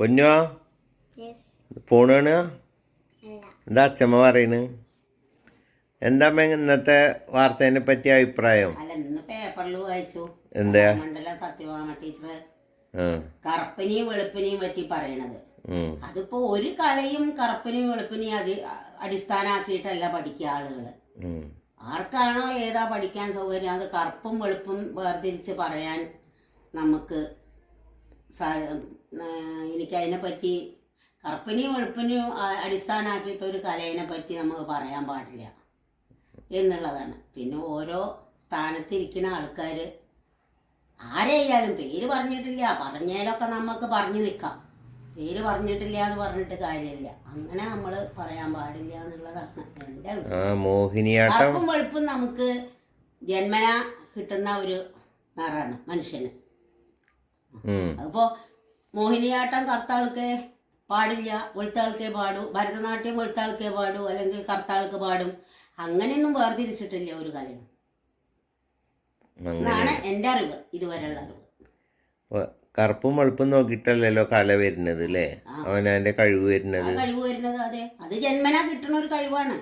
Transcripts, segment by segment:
പൊന്നോ? പോണാണ്? എന്താ അച്ഛമ്മ പറയണ്? എന്താ അമ്മ ഇന്നത്തെ വാർത്തേനെ പറ്റിയ അഭിപ്രായം? എന്താ മണ്ഡല സത്യഭാമ ടീച്ചർ കറുപ്പിനെയും വെളുപ്പിനെയും പറ്റി പറയണത്. അതിപ്പോ ഒരു കലയും കറുപ്പിനെയും വെളുപ്പിനെയും അത് അടിസ്ഥാനമാക്കിയിട്ടല്ല പഠിക്കുക ആളുകൾ ഉം, ആർക്കാണോ ഏതാ പഠിക്കാൻ സൗകര്യം? അത് കറുപ്പും വെളുപ്പും വേർതിരിച്ച് പറയാൻ നമുക്ക് സ- ഏഹ് എനിക്കതിനെ പറ്റി കറുപ്പിനെയും വെളുപ്പിനെയും അടിസ്ഥാനമാക്കിയിട്ട് ഒരു കലയെ പറ്റി നമുക്ക് പറയാൻ പാടില്ല എന്നുള്ളതാണ്. പിന്നെ ഓരോ സ്ഥാനത്തിരിക്കുന്ന ആൾക്കാർ ആരെയായാലും പേര് പറഞ്ഞിട്ടില്ല പറഞ്ഞതിലൊക്കെ നമുക്ക് പറഞ്ഞു നിൽക്കാം പേര് പറഞ്ഞിട്ടില്ല എന്ന് പറഞ്ഞിട്ട് കാര്യമില്ല. അങ്ങനെ നമ്മൾ പറയാൻ പാടില്ല എന്നുള്ളതാണ് എന്റെ കറുപ്പും വെളുപ്പും നമുക്ക് ജന്മന കിട്ടുന്ന ഒരു നിറാണ് മനുഷ്യന്. അതിപ്പോ മോഹിനിയാട്ടം കർത്താൾക്ക് പാടില്ല വെളുത്താൾക്കേ പാടൂ ഭരതനാട്യം വെളുത്താൾക്കേ പാടൂ അല്ലെങ്കിൽ കർത്താൾക്ക് പാടും അങ്ങനെയൊന്നും വേർതിരിച്ചിട്ടില്ല ഒരു കലയും. എന്നാണ് എന്റെ അറിവ് ഇതുവരെയുള്ള അറിവ്. കറുപ്പും വെളുപ്പും നോക്കിയിട്ടല്ലല്ലോ കല വരുന്നത് അല്ലേ അവനവന്റെ കഴിവ് വരുന്നത്. കഴിവ് വരുന്നത് അതെ. അത് ജന്മന കിട്ടുന്ന ഒരു കഴിവാണ്.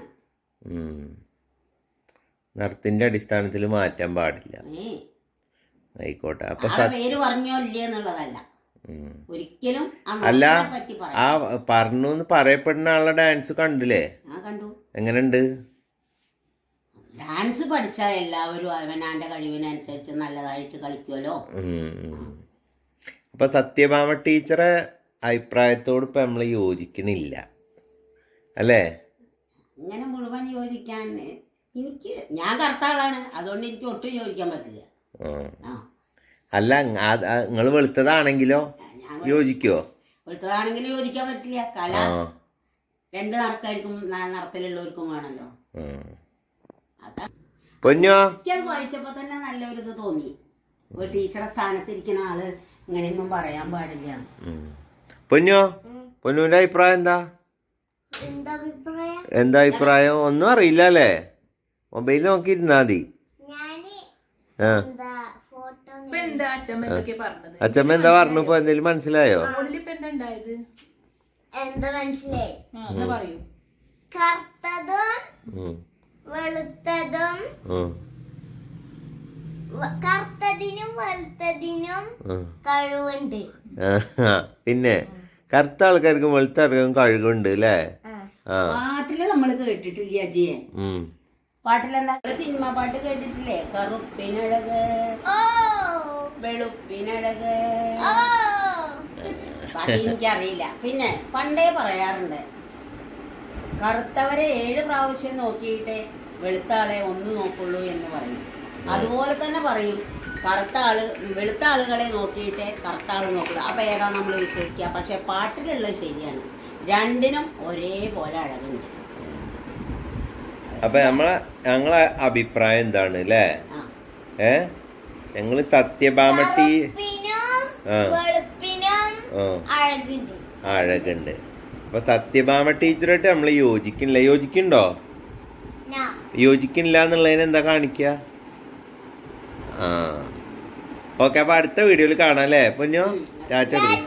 നിറത്തിന്റെ അടിസ്ഥാനത്തിൽ മാറ്റാൻ പാടില്ല. ആയിക്കോട്ടെ. അപ്പൊ ആളെ പേര് പറഞ്ഞോ ഇല്ലേ എന്നുള്ളതല്ല ഒരിക്കലും അല്ല ആ പറഞ്ഞു എന്ന് പറയപ്പെടുന്ന ആളുടെ ഡാൻസ് കണ്ടില്ലേ? എങ്ങനെയുണ്ട്? ഡാൻസ് പഠിച്ചാൽ എല്ലാവരും അവനാന്റെ കഴിവിനനുസരിച്ച് നല്ലതായിട്ട് കളിക്കുമല്ലോ. അപ്പൊ സത്യഭാമ ടീച്ചറെ അഭിപ്രായത്തോട് ഇപ്പൊ നമ്മൾ യോജിക്കണില്ല. അല്ലേ? ഇങ്ങനെ മുഴുവൻ യോജിക്കാൻ എനിക്ക് ഞാൻ കറുത്ത ആളാണ്. അതുകൊണ്ട് എനിക്ക് ഒട്ടും യോജിക്കാൻ പറ്റില്ല. അല്ല നിങ്ങൾ വെളുത്തതാണെങ്കിലോ? യോജിക്കോ? വെളുത്തതാണെങ്കിൽ യോജിക്കാൻ പറ്റില്ല. കല രണ്ട് നടക്കാർക്കും നടത്തലുള്ളവർക്കും. അതാ. പൊന്നോ? എനിക്കത് വായിച്ചപ്പോൾ തന്നെ നല്ലൊരു ഇത് തോന്നി. ഒരു ടീച്ചറെ സ്ഥാനത്തിരിക്കുന്ന ആൾ ഇങ്ങനെയൊന്നും പറയാൻ പാടില്ല. പൊന്നോ? പൊന്നുവിന്റെ അഭിപ്രായം എന്താ? എന്താ അഭിപ്രായം? എന്താ അഭിപ്രായം? ഒന്നും അറിയില്ല അല്ലേ? മൊബൈൽ നോക്കിയിരുന്നാ മതി ഞാൻ ആ എന്താ ഫോട്ടോ ഇപ്പൊ എന്താ അച്ഛമ്മ എന്താ പറഞ്ഞു ഇപ്പൊ എന്തെങ്കിലും മനസ്സിലായോ? എന്താ എന്താ മനസ്സിലായി? കറുത്തതും. വെളുത്തതും. കറുത്തതിനും വെളുത്തതിനും കഴിവുണ്ട്. പിന്നെ കറുത്ത ആൾക്കാർക്കും വെളുത്ത ആൾക്കാർക്കും കഴിവുണ്ട് അല്ലേ ആ. പാട്ടിൽ നമ്മൾ കേട്ടിട്ടില്ല അജിയെ ഉം. പാട്ടിലെന്താ? സിനിമ പാട്ട് കേട്ടിട്ടില്ലേ? കറുപ്പിനഴക് വെളുപ്പിനഴക്. ബാക്കി എനിക്കറിയില്ല. പിന്നെ പണ്ടേ പറയാറുണ്ട്. കറുത്തവരെ ഏഴ് പ്രാവശ്യം നോക്കിയിട്ട് വെളുത്ത ആളെ ഒന്ന് നോക്കുള്ളൂ എന്ന് പറയും. അതുപോലെ തന്നെ പറയും കറുത്ത ആൾ വെളുത്ത ആളുകളെ നോക്കിയിട്ടേ കറുത്ത ആൾ നോക്കുള്ളൂ. അപ്പൊ ഏതാണ് നമ്മൾ വിശ്വസിക്കുക? പക്ഷെ പാട്ടിലുള്ളത് ശരിയാണ്. രണ്ടിനും ഒരേപോലെ അഴകുണ്ട്. അപ്പൊ നമ്മളെ ഞങ്ങളെ അഭിപ്രായം എന്താണ് അല്ലേ ഏ? ഞങ്ങൾ സത്യഭാമ ടീ കറുപ്പിനും ആ. അഴകുണ്ട്. അപ്പൊ സത്യഭാമ ടീച്ചറായിട്ട് നമ്മൾ യോജിക്കണില്ല യോജിക്കണ്ടോ യോജിക്കണില്ല എന്നുള്ളതിന് എന്താ കാണിക്കുക ആ. ഓക്കെ അപ്പൊ അടുത്ത വീഡിയോയിൽ കാണാം അല്ലേ പൊന്നോ? ചാച്ച എടുക്കും